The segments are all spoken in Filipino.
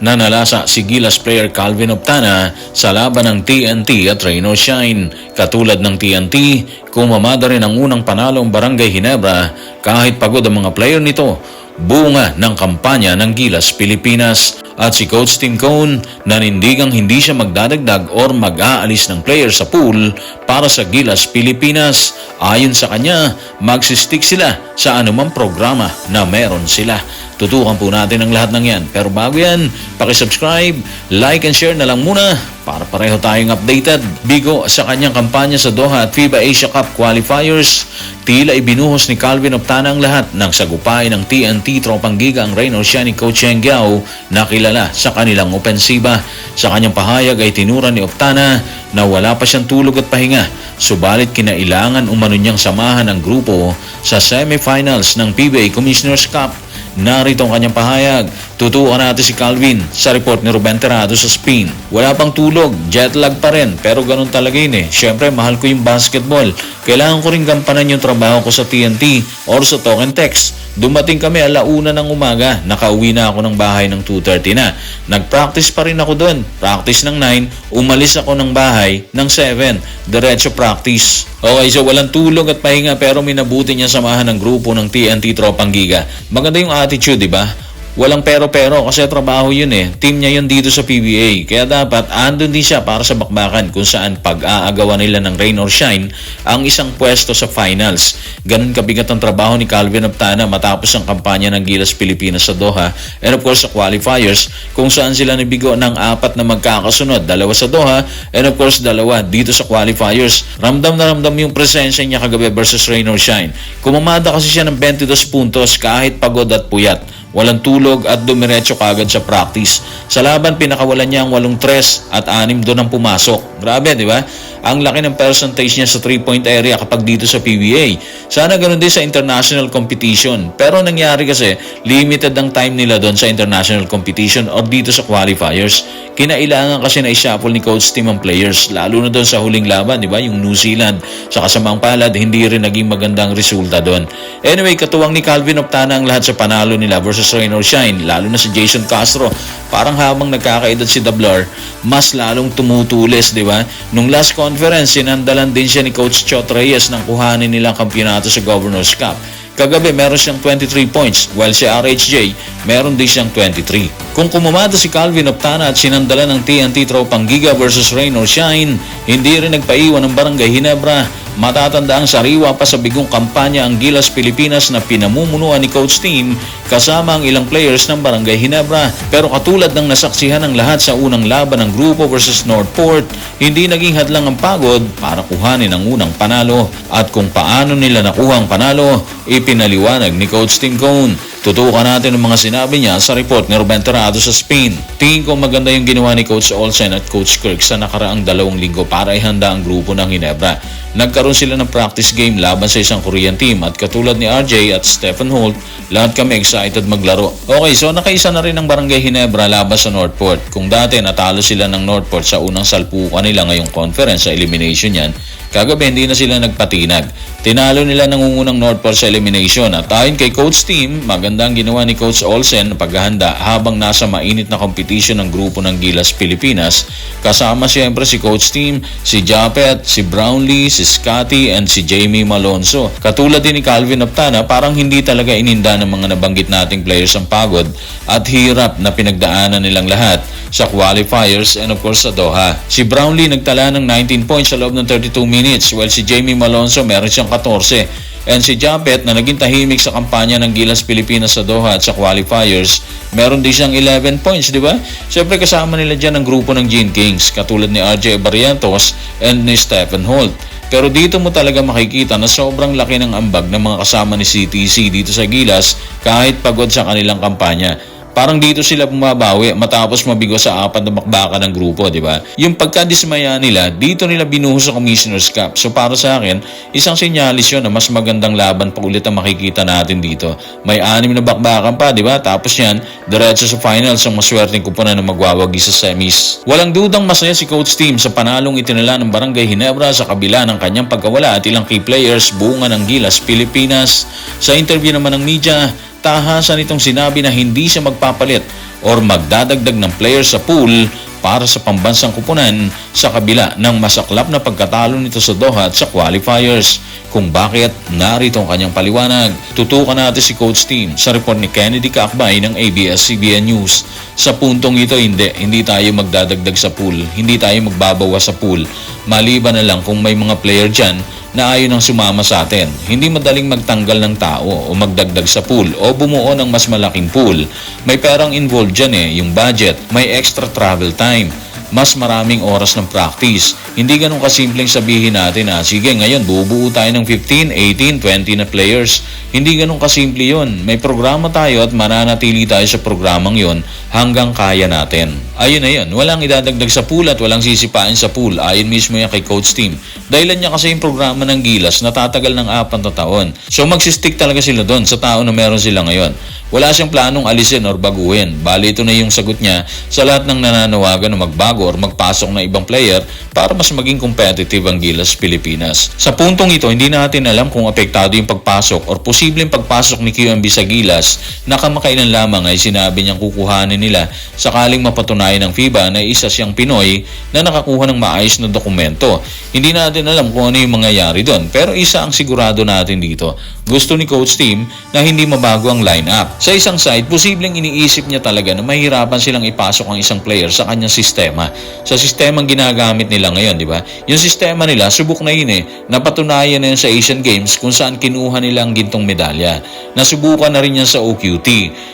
Nanalasa si Gilas player Calvin Optana sa laban ng TNT at Rain or Shine. Katulad ng TNT, kumamada rin ang unang panalo ang Barangay Hinebra kahit pagod ang mga player nito. Bunga ng kampanya ng Gilas Pilipinas at si Coach Tim Cone nanindigang hindi siya magdadagdag or mag-aalis ng player sa pool para sa Gilas Pilipinas. Ayon sa kanya, magsistick sila sa anumang programa na meron sila. Tutukan po natin ang lahat ng yan. Pero bago yan, pakisubscribe, like and share na lang muna para pareho tayong updated. Bigo sa kanyang kampanya sa Doha at FIBA Asia Cup qualifiers, tila ibinuhos ni Calvin Optana ang lahat ng sagupay ng TNT Tropang Giga ang Shine ni Coach Yang Giao na kilala sa kanilang opensiba. Sa kanyang pahayag ay tinura ni Optana na wala pa siyang tulog at pahinga subalit kinailangan umano niyang samahan ang grupo sa semifinals ng PBA Commissioner's Cup Narito ang kanyang pahayag. Tutukan natin si Calvin sa report ni Ruben Terrado sa spin. Wala pang tulog, jet lag pa rin, pero ganun talaga yun eh. Siyempre, mahal ko yung basketball. Kailangan ko rin gampanan yung trabaho ko sa TNT or sa Token Text. Dumating kami alauna ng umaga, nakauwi na ako ng bahay ng 2.30 na. Nag-practice pa rin ako doon. Practice ng 9, umalis ako ng bahay ng 7. Diretso practice. Okay, so walang tulog at pahinga pero minabuti niya samahan ng grupo ng TNT Tropang Giga. Maganda yung attitude, di ba? Walang pero-pero kasi trabaho yun eh. Team niya yun dito sa PBA. Kaya dapat andun din siya para sa bakbakan kung saan pag-aagawa nila ng rain or shine ang isang pwesto sa finals. Ganun kabigat ang trabaho ni Calvin Optana matapos ang kampanya ng Gilas Pilipinas sa Doha and of course sa qualifiers kung saan sila nabigo ng apat na magkakasunod. Dalawa sa Doha and of course dalawa dito sa qualifiers. Ramdam na ramdam yung presensya niya kagabi versus rain or shine. Kumamada kasi siya ng 22 puntos kahit pagod at puyat walang tulog at dumiretso kagad sa practice. Sa laban, pinakawalan niya ang walong tres at anim doon ang pumasok. Grabe, di ba? Ang laki ng percentage niya sa 3-point area kapag dito sa PBA. Sana ganun din sa international competition. Pero nangyari kasi, limited ang time nila doon sa international competition or dito sa qualifiers. Kinailangan kasi na i-shuffle ni coach team ang players, lalo na doon sa huling laban, di ba? Yung New Zealand. Sa kasamang palad, hindi rin naging magandang resulta doon. Anyway, katuwang ni Calvin Optana ang lahat sa panalo nila versus Rain or Shine, lalo na si Jason Castro. Parang habang nagkakaedad si Dablar, mas lalong tumutulis, di ba? Nung last conference, sinandalan din siya ni Coach Chot Reyes nang kuhanin nilang kampyonato sa Governor's Cup. Kagabi meron siyang 23 points while si RHJ meron din siyang 23. Kung kumamada si Calvin Optana at sinandala ng TNT Tropang Giga versus Rain or Shine, hindi rin nagpaiwan ng Barangay Hinebra. Matatanda ang sariwa pa sa bigong kampanya ang Gilas Pilipinas na pinamumunuan ni Coach Team kasama ang ilang players ng Barangay Hinebra. Pero katulad ng nasaksihan ng lahat sa unang laban ng grupo versus Northport, hindi naging hadlang ang pagod para kuhanin ang unang panalo. At kung paano nila nakuha ang panalo, ipinaliwanag ni Coach Tim Cone. Tutukan natin ang mga sinabi niya sa report ni Ruben Terrado sa Spain. Tingin ko maganda yung ginawa ni Coach Olsen at Coach Kirk sa nakaraang dalawang linggo para ihanda ang grupo ng Hinebra. Nagkaroon sila ng practice game laban sa isang Korean team at katulad ni RJ at Stephen Holt, lahat kami excited maglaro. Okay, so nakaisa na rin ang Barangay Hinebra laban sa Northport. Kung dati natalo sila ng Northport sa unang salpukan nila ngayong conference sa elimination yan, Kagabi hindi na sila nagpatinag. Tinalo nila nangungunang Northport sa elimination at ayon kay Coach Team, magandang ginawa ni Coach Olsen na paghahanda habang nasa mainit na competition ng grupo ng Gilas Pilipinas. Kasama siyempre si Coach Team, si Japet, si Brownlee, si Scotty and si Jamie Malonzo. Katulad din ni Calvin Optana, parang hindi talaga ininda ng mga nabanggit nating players ang pagod at hirap na pinagdaanan nilang lahat sa qualifiers and of course sa Doha. Si Brownlee nagtala ng 19 points sa loob ng 32 minutes while si Jamie Malonzo meron siyang 14. And si Jampet na naging tahimik sa kampanya ng Gilas Pilipinas sa Doha at sa qualifiers, meron din siyang 11 points, di ba? Siyempre kasama nila dyan ang grupo ng Gene Kings, katulad ni RJ Barrientos and ni Stephen Holt. Pero dito mo talaga makikita na sobrang laki ng ambag ng mga kasama ni CTC dito sa Gilas kahit pagod sa kanilang kampanya. Parang dito sila bumabawi matapos mabigo sa apat na bakbakan ng grupo, di ba? Yung pagkadismaya nila, dito nila binuhos sa Commissioner's Cup. So para sa akin, isang senyalis yun na mas magandang laban pa ulit ang makikita natin dito. May anim na bakbakan pa, di ba? Tapos yan, diretso sa finals ang maswerteng kupunan na magwawagi sa semis. Walang dudang masaya si Coach Team sa panalong itinala ng Barangay Hinebra sa kabila ng kanyang pagkawala at ilang key players bunga ng Gilas, Pilipinas. Sa interview naman ng media, tahasan itong sinabi na hindi siya magpapalit or magdadagdag ng player sa pool para sa pambansang kupunan sa kabila ng masaklap na pagkatalo nito sa Doha at sa qualifiers. Kung bakit, narito ang kanyang paliwanag. Tutukan natin si Coach Team sa report ni Kennedy Kaakbay ng ABS-CBN News. Sa puntong ito, hindi. Hindi tayo magdadagdag sa pool. Hindi tayo magbabawas sa pool. Maliban na lang kung may mga player dyan na ayaw nang sumama sa atin. Hindi madaling magtanggal ng tao o magdagdag sa pool o bumuo ng mas malaking pool. May perang involved dyan eh, yung budget. May extra travel time mas maraming oras ng practice. Hindi ganun kasimpleng sabihin natin na sige ngayon bubuo tayo ng 15, 18, 20 na players. Hindi ganun kasimple yon. May programa tayo at mananatili tayo sa programang yon hanggang kaya natin. Ayun na yun, walang idadagdag sa pool at walang sisipain sa pool. Ayon mismo yan kay Coach Team. Dahilan niya kasi yung programa ng Gilas na tatagal ng apat na taon. So magsistick talaga sila doon sa tao na meron sila ngayon. Wala siyang planong alisin or baguhin. Bali ito na yung sagot niya sa lahat ng nananawagan na magbago or magpasok na ibang player para mas maging competitive ang Gilas Pilipinas. Sa puntong ito, hindi natin alam kung apektado yung pagpasok or posibleng pagpasok ni QMB sa Gilas na kamakailan lamang ay sinabi niyang kukuhanin nila sakaling mapatunayan ng FIBA na isa siyang Pinoy na nakakuha ng maayos na dokumento. Hindi natin alam kung ano yung mangyayari doon pero isa ang sigurado natin dito. Gusto ni Coach Team na hindi mabago ang lineup. Sa isang side, posibleng iniisip niya talaga na mahirapan silang ipasok ang isang player sa kanyang sistema. Sa sistemang ginagamit nila ngayon, di ba? Yung sistema nila, subok na yun eh. Napatunayan na yun sa Asian Games kung saan kinuha nila ang gintong medalya. Nasubukan na rin yan sa OQT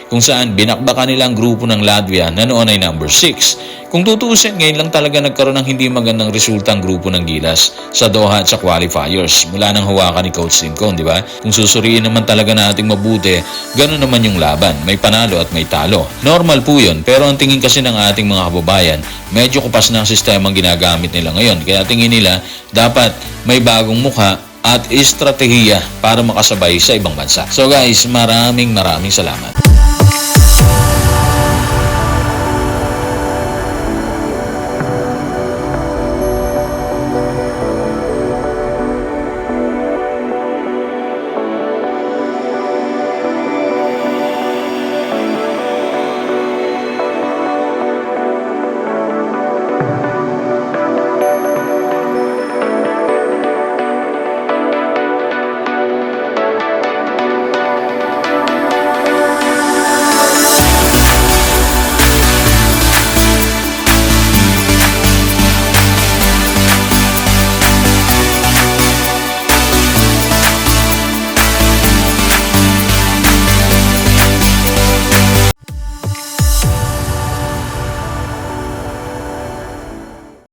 kung saan binakbakan nila ang grupo ng Latvia na noon ay number 6. Kung tutuusin, ngayon lang talaga nagkaroon ng hindi magandang resulta ang grupo ng Gilas sa Doha at sa qualifiers. Mula nang hawakan ni Coach Simcon, di ba? Kung susuriin naman talaga nating mabuti, gano'n naman yung laban. May panalo at may talo. Normal po yun, pero ang tingin kasi ng ating mga kababayan, medyo kupas na ang sistema ang ginagamit nila ngayon. Kaya tingin nila, dapat may bagong mukha at estratehiya para makasabay sa ibang bansa. So guys, maraming maraming salamat.